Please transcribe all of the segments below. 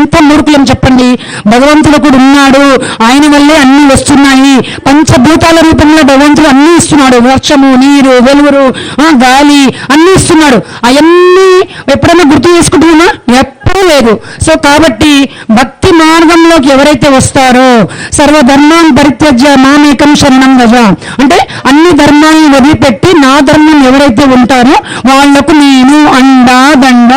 ఎంత మూర్ఖులం చెప్పండి? భగవంతుడు కూడా ఉన్నాడు. ఆయన వల్లే అన్నీ వస్తున్నాయి. పంచభూతాల రూపంలో భగవంతుడు అన్నీ ఇస్తున్నాడు. వర్షము నీరు వెలుగురు గాలి అన్నీ ఇస్తున్నాడు. అవన్నీ ఎప్పుడైనా గుర్తు చేసుకుంటున్నా ఎప్పుడూ లేదు. సో కాబట్టి భక్తి మార్గంలోకి ఎవరైతే వస్తారో సర్వధర్మాన్ని పరిత్యజ్య మామేకం శరణం గజ. అంటే అన్ని ధర్మాలను వదిలిపెట్టి నా ధర్మం ఎవరైతే ఉంటారో వాళ్ళకు నేను అండా దండ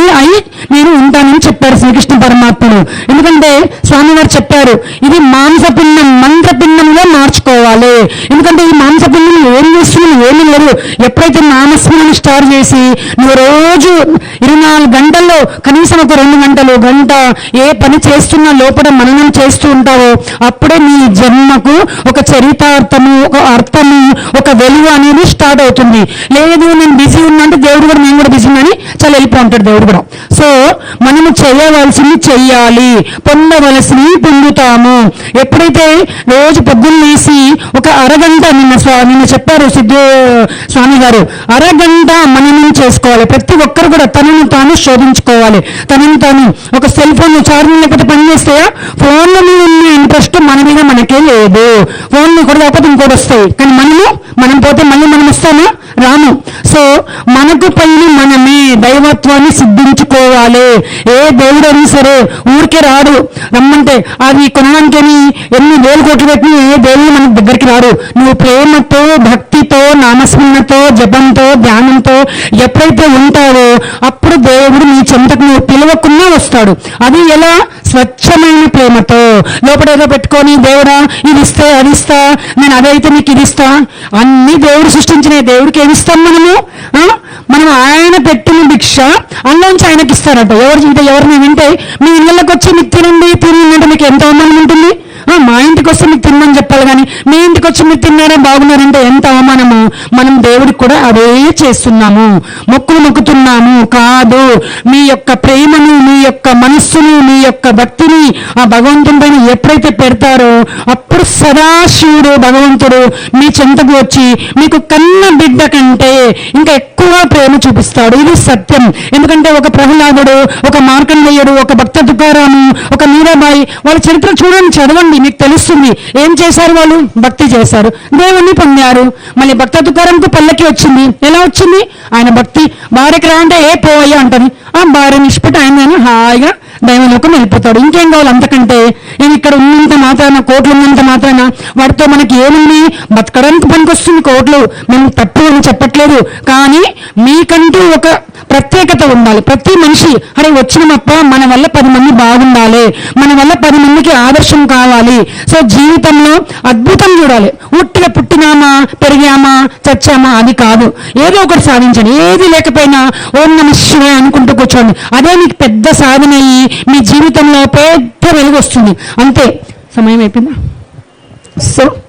అని అయి నేను ఉంటానని చెప్పారు శ్రీకృష్ణ పరమాత్ముడు. ఎందుకంటే స్వామివారు చెప్పారు ఇది మాంసపిండం మంత్రపిండంలో మార్చుకోవాలి. ఎందుకంటే ఈ మాంసపిండం ఏం చేస్తుంది ఏమీ లేదు. ఎప్పుడైతే నామస్మరణ స్టార్ట్ చేసి నువ్వు రోజు ఇరవై నాలుగు గంటల్లో కనీసం ఒక రెండు గంటలు గంట ఏ పని చేస్తున్నా లోపల మననం చేస్తూ ఉంటావో అప్పుడే నీ జన్మకు ఒక చరితార్థము ఒక అర్థము ఒక వెలుగు అనేది స్టార్ట్ అవుతుంది. లేదు నేను బిజీ ఉన్నా అంటే దేవుడు కూడా నేను కూడా బిజీ ఉన్నాను చాలా వెళ్ళిపోంటాడు దేవుడు కూడా. సో మనము చేయవలసింది చెయ్యాలి. పొందవలసింది పొందుతాము. ఎప్పుడైతే రోజు పొద్దున్నేసి ఒక అరగంట నిన్న నిన్న చెప్పారు సిద్ధు స్వామి గారు అరగంట మననం చేసుకోవాలి. ప్రతి ఒక్కరు కూడా తనను తాను శోధించుకోవాలి. తనను తాను ఒక సెల్ ఫోన్ చార్జింగ్ లేకపోతే పనిచేస్తాయా చేస్తే ఫోన్ల మీద ఉన్న ఇంట్రెస్ట్ మన మీద మనకే లేదు. ఫోన్లు కూడా లేకపోతే ఇంకోటి వస్తాయి. కానీ మనము మనం పోతే మళ్ళీ మనం వస్తామా? రాము. మనకు పైన మనమే దైవత్వాన్ని సిద్ధించుకోవాలి. ఏ దేవుడు అయినా సరే ఊరికే రాడు. రమ్మంటే అది కొనడానికని ఎన్ని వేలు కోట్లు పెట్టినా ఏ దేవుడు మన దగ్గరికి రాడు. నువ్వు ప్రేమతో భక్తితో నామస్మరణతో జపంతో ధ్యానంతో ఎప్పుడైతే ఉంటావో అప్పుడు దేవుడు నీ చెంతకు నువ్వు పిలవకున్నా వస్తాడు. అది ఎలా? స్వచ్ఛమైన ప్రేమతో లోపడేదో పెట్టుకొని దేవుడా ఇది ఇస్తే అది ఇస్తా నేను అదైతే నీకు ఇది ఇస్తా. అన్ని దేవుడు సృష్టించిన దేవుడికి ఏమి ఇస్తాం మనము? ఆ? మనం ఆయన పెట్టిన భిక్ష అందులోంచి ఆయనకి ఇస్తారట. ఎవరు అంటే ఎవరిని వింటే మీ ఇళ్ళకి వచ్చి మీకు తినండి తినండి మీకు ఎంత అవమానం ఉంటుంది? ఆ, మా ఇంటికి వస్తే మీకు తినమని చెప్పాలి కానీ మీ ఇంటికి వచ్చి మీరు తిన్నారా బాగున్నారంటే ఎంత అవమానము? మనం దేవుడికి కూడా అదే చేస్తున్నాము. మొక్కులు మొక్కుతున్నాము కాదు. మీ యొక్క ప్రేమను మీ యొక్క మనస్సును మీ యొక్క భక్తిని ఆ భగవంతుని పైన ఎప్పుడైతే పెడతారో అప్పుడు సదాశివుడు భగవంతుడు మీ చెంతకు వచ్చి మీకు కన్న బిడ్డ కంటే ఇంకా ఎక్కువ ప్రేమ చూపిస్తాడు. ఇది సత్యం. ఎందుకంటే ఒక ప్రహ్లాదుడు ఒక మార్కండేయుడు ఒక భక్త తుకారాము ఒక మీరాబాయి వాళ్ళ చరిత్ర చూడండి చదవండి మీకు తెలుస్తుంది. ఏం చేశారు వాళ్ళు? భక్తి చేశారు. దేవుణ్ణి పొందారు. మళ్ళీ భక్త తుకారంకు పల్లకి వచ్చింది. ఎలా వచ్చింది? ఆయన భక్తి భార్యకి రా అంటే ఏ పోవయ్యా? అంటది. ఆ భార్య నిష్పటి ఆయన హాయిగా దైవలోకం వెళ్ళిపోతాడు ఇంకేం కావాలి అంతకంటే? నేను ఇక్కడ ఉన్నంత మాత్రాన కోట్లు ఉన్నంత మాత్రాన వాటితో మనకి ఏముంది? బతకడానికి పనికొస్తుంది కోట్లు. మేము తప్పు అని చెప్పట్లేదు. కానీ మీకంటూ ఒక ప్రత్యేకత ఉండాలి. ప్రతి మనిషి అరే వచ్చినప్ప మన వల్ల పది మంది బాగుండాలి. మన వల్ల పది మందికి ఆదర్శం కావాలి. సో జీవితంలో అద్భుతం చూడాలి. ఉట్టిగా పుట్టినామా పెరిగామా చచ్చామా అది కాదు. ఏదో ఒకటి సాధించండి. ఏది లేకపోయినా ఓం నమ శివే అనుకుంటూ కూర్చోండి. అదే మీకు పెద్ద సాధన అయ్యి మీ జీవితంలో పెద్ద వెలుగు వస్తుంది. అంతే. సమయం అయిపోయిందా? సో